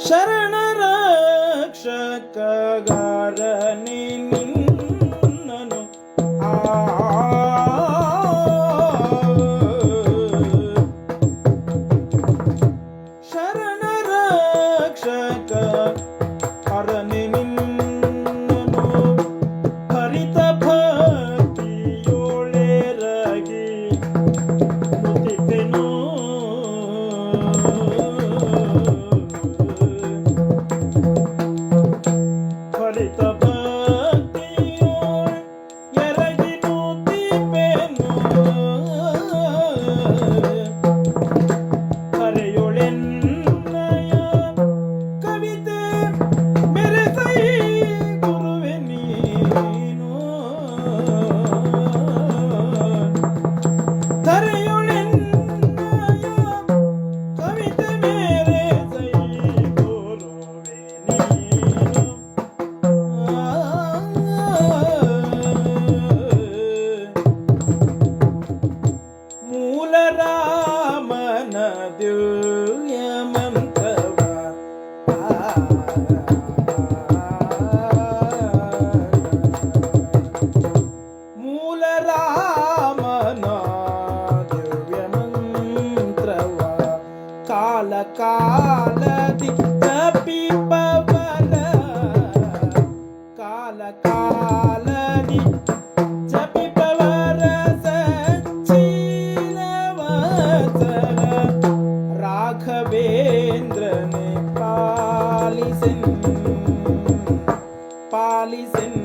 शरण பாலிசென் பாலிசென்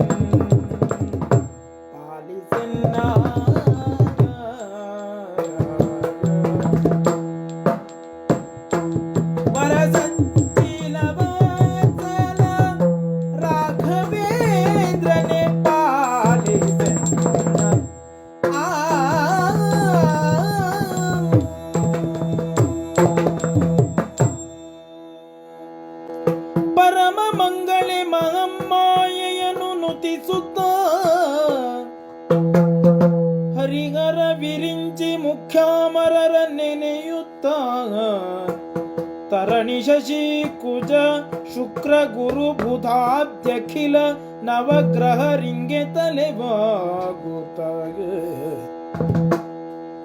ನೆನೆವಾಗುತ್ತಾಗೆ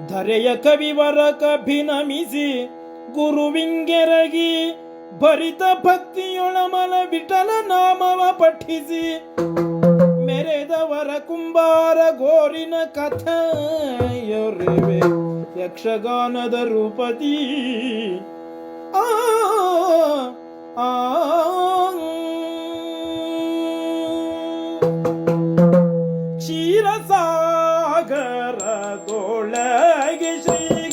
ಧರೆಯ ಕವಿವರಕ ಭಿನಮಿಸಿ ಗುರುವಿಂಗೆರಗಿ ಭರಿತ ಭಕ್ತಿಯೊಳಮಲ ವಿಠಲ ನಾಮವ ಪಠಿಸಿ ಮೆರೆದವರ ಕುಂಬಾರ ಗೋರಿನ ಕಥೆಯೊರಿವೆ ಯಕ್ಷಗಾನದ ರೂಪತಿ ಆ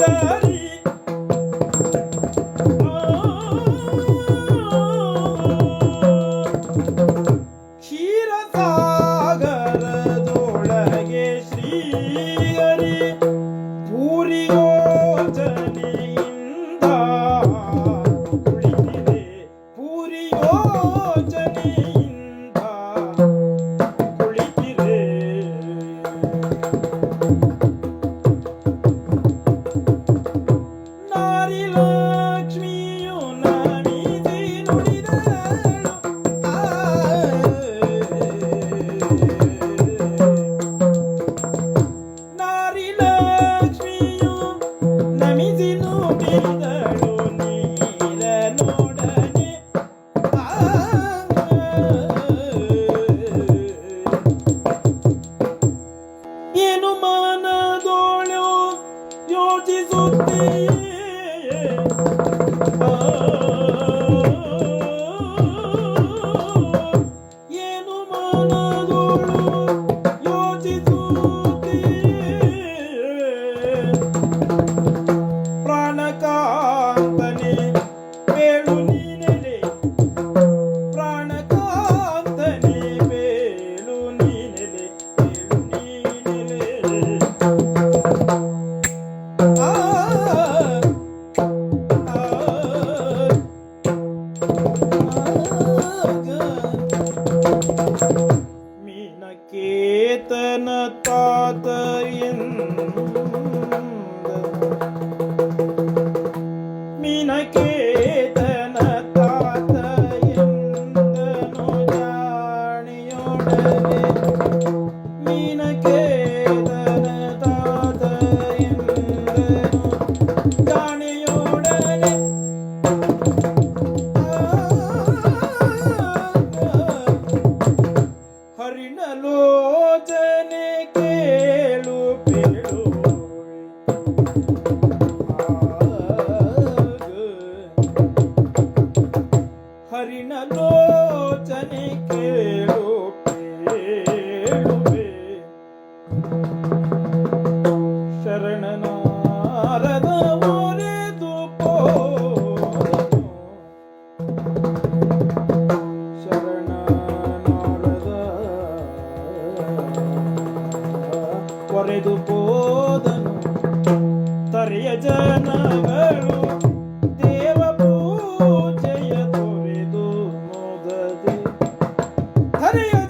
Sir. Adios.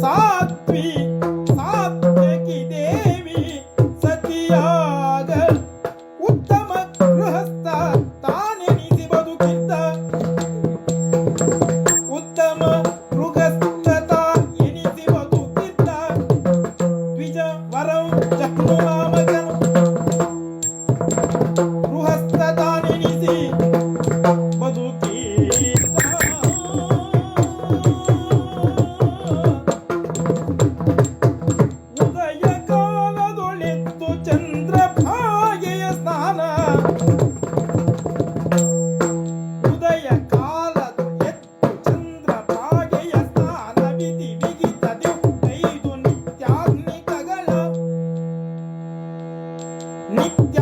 सातवी ನಿತ್ಯ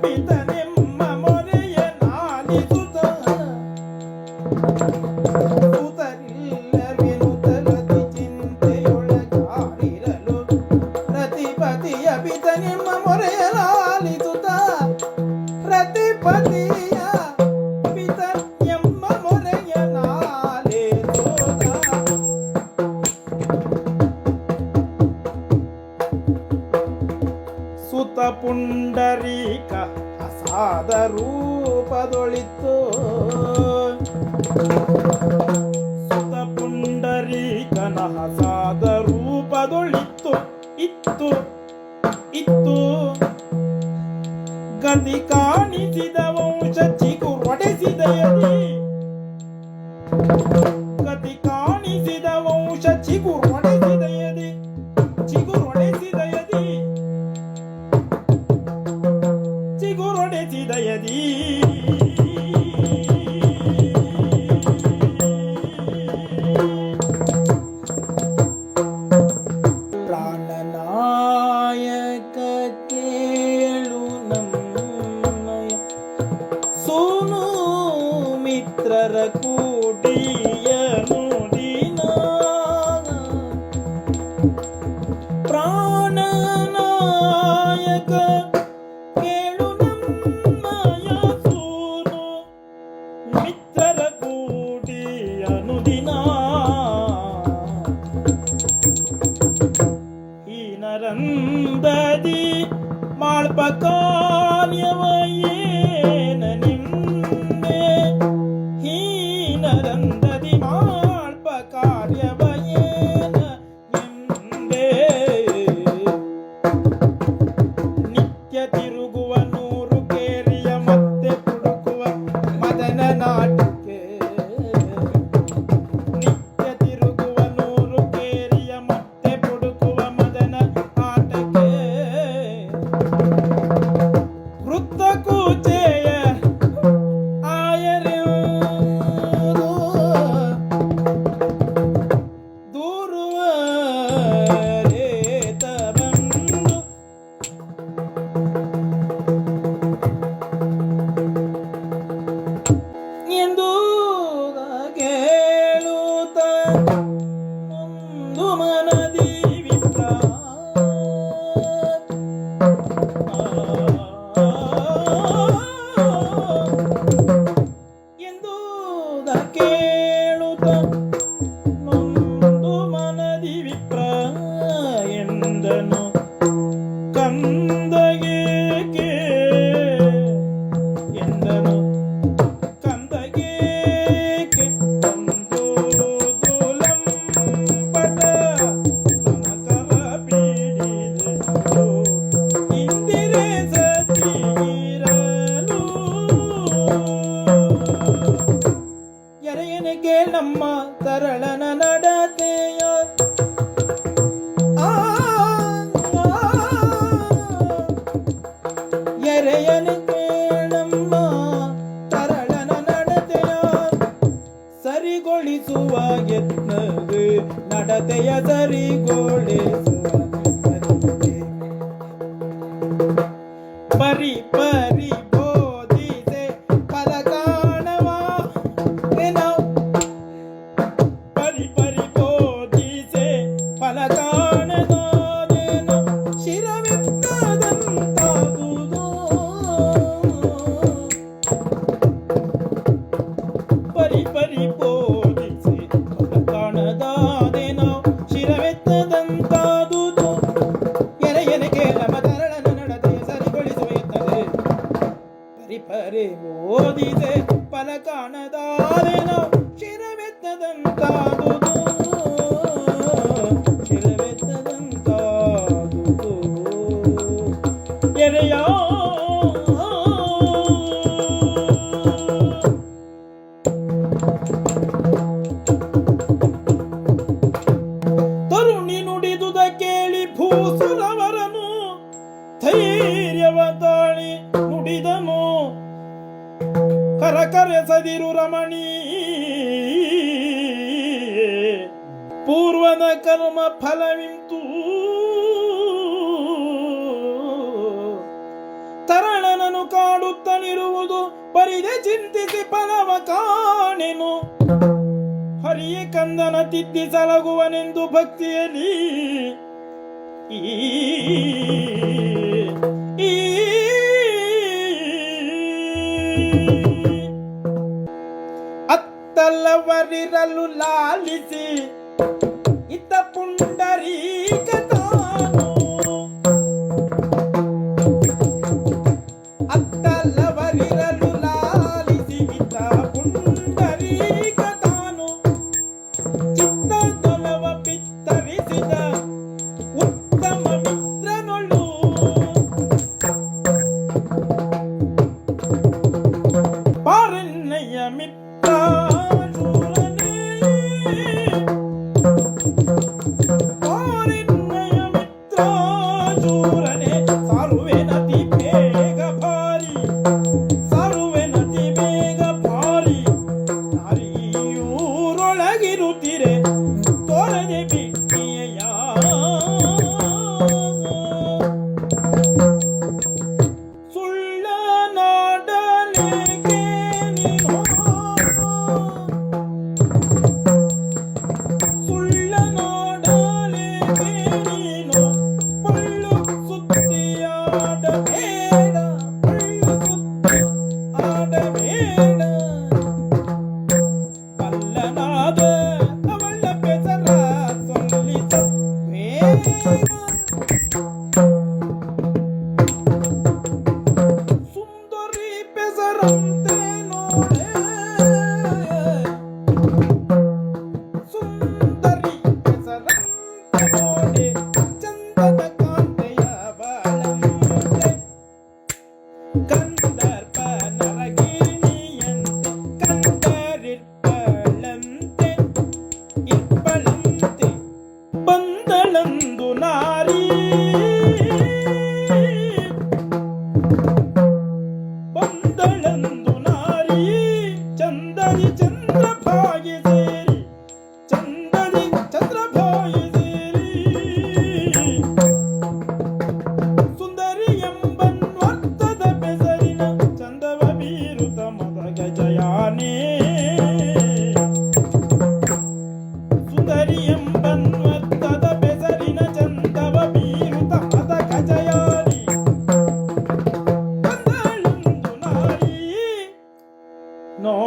capitão. ಗತಿ ಕಾಣಿಸಿದ ವಂಶ ಚಿಗುರು பரந்ததி மால் ನಡತೆಯ ಸರಿಗೋಳಿಸು ಅರೆ ಓದಿದೆ ಫಲ ಕಾಣದಾರೆನೋ ಶಿರವೆತ್ತದಂತಾದುದು ಬಂದು ಭಕ್ತಿಯ ನೀ ಅತ್ತಲವರಿರಲು ಲಾಲಿಸಿ Sorry.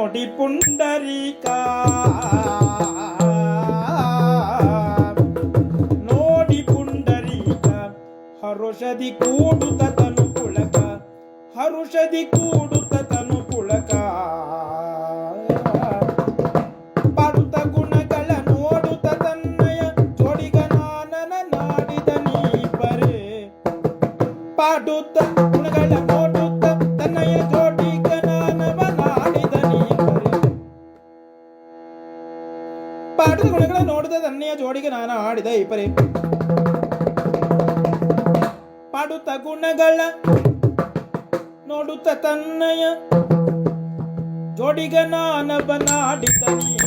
ನುಡಿ ಪುಂಡರೀಕ ನೋಡಿ ಪುಂಡರೀಕ ಹರುಷದಿ ಕೂಡು ತನು ಪುಳಕ ಹರುಷದಿ ಕೂಡು ತನು ಪುಳಕ ಆಟದ ಗುಣಗಳ ತನ್ನೆಯ ಜೋಡಿಗೆ ನಾನು ಆಡಿದ ಈ ಪರಿ ಪಾಡುತ್ತ ಗುಣಗಳ ನೋಡುತ್ತ ತನ್ನಯ ಜೋಡಿಗ ನಾನಬನಾಡಿದನಿ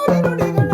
ಭೂರಿನುಡಿಗಳ ಸಾರವರಿತೆನು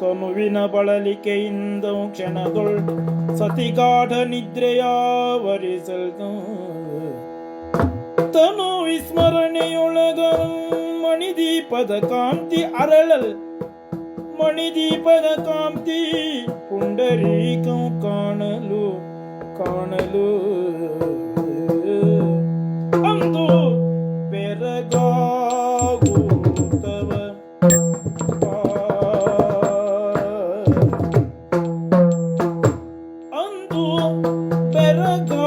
ತನುವಿನ ಬಳಲಿಕೆಯಿಂದ ಕ್ಷಣದೊಳ್ ಸತಿಗಾಢ ನಿದ್ರೆಯಾವರಿಸಲ್ದು. ತನು ವಿಸ್ಮರಣೆಯೊಳಗ ಮಣಿದೀಪದ ಕಾಂತಿ ಅರಳಲ್ ಮಣಿದೀಪದ ಕಾಂತಿ ಪುಂಡರೀಕಂ ಕಾಣಲು ಕಾಣಲು ಅಂದು ಬೆರಗಾಗುತ್ತವ ಅಂದು ಬೆರಗಾಗುತ್ತವನಿಂದ